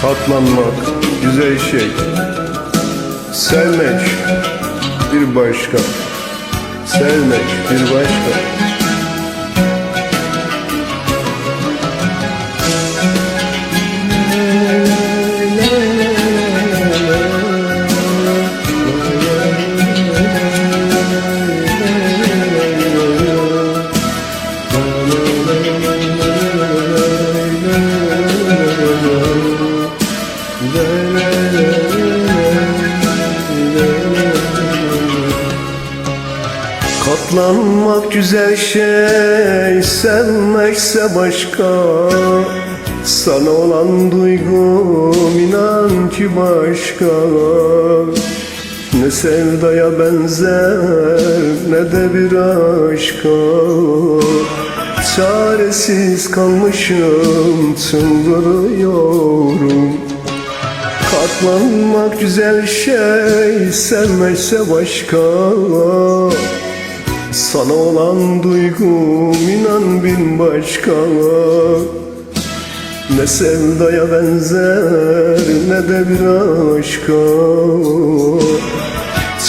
Katlanmak güzel şey Sevmek bir başka. Sevmek bir başka Katlanmak güzel şey Sevmekse başka. Sana olan duygum inan ki başka. Ne sevdaya benzer ne de bir aşka. Çaresiz kalmışım çıldırıyorum Katlanmak güzel şey Sevmekse başka. Sana olan duygum inan bin başka. Ne sevdaya benzer ne de bir aşka.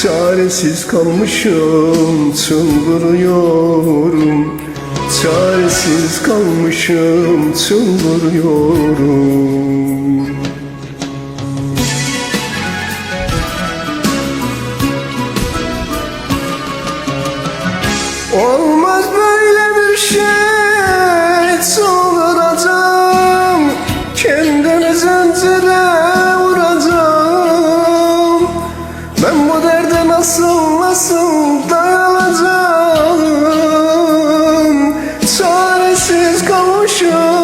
Çaresiz kalmışım çıldırıyorum. Çaresiz kalmışım çıldırıyorum Olmaz böyle bir şey. Çıldıracağım Kendimi zincire vuracağım. Ben bu derde nasıl nasıl dayanacağım Çaresiz kalmışım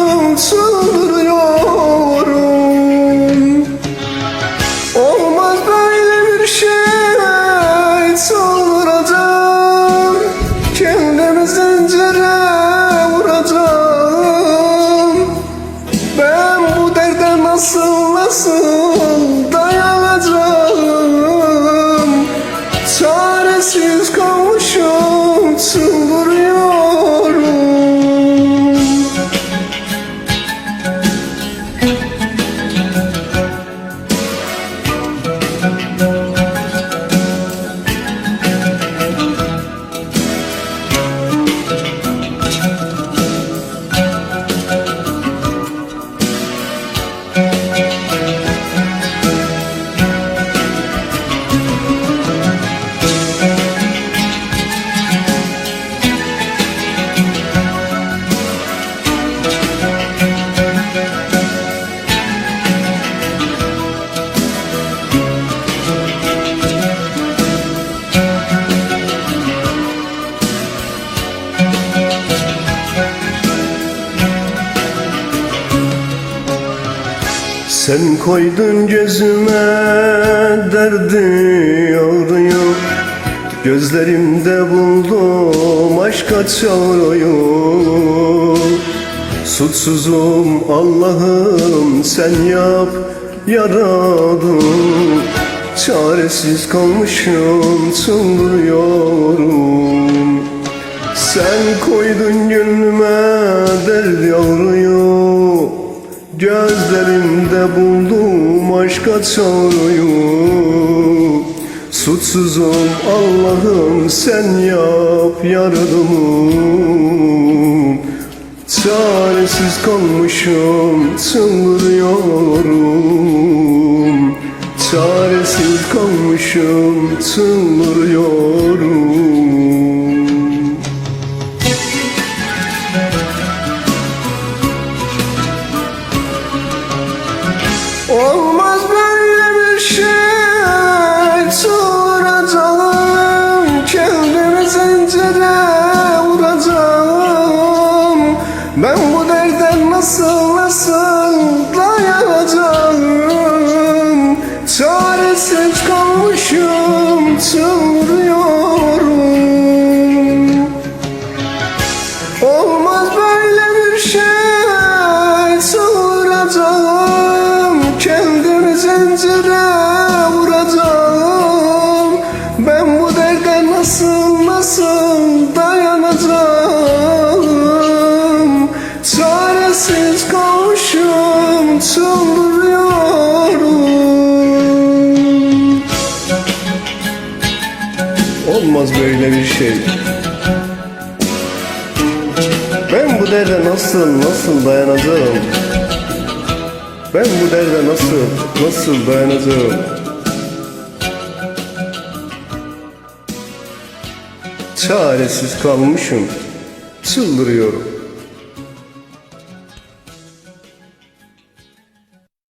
Sen koydun gözüme derdi ağrıyor Gözlerimde buldum aşka çağırıyor Suçsuzum Allah'ım sen yap yaradın Çaresiz kalmışım çıldırıyorum. Sen koydun gönlüme derdi yavruyu Gözlerimde buldum aşka çağrıyı Suçsuzum Allah'ım sen yap yardımı. Çaresiz kalmışım çıldırıyorum. Çaresiz kalmışım çıldırıyorum Olmaz böyle bir şey. Çağıracağım Kendimi zincire vuracağım. Ben bu derden nasıl nasıl dayanacağım? Çaresiz kalmışım Çıldırıyorum çıldırıyorum Olmaz böyle bir şey. Ben bu derde nasıl nasıl dayanacağım? Ben bu derde nasıl nasıl dayanacağım? Çaresiz kalmışım. Çıldırıyorum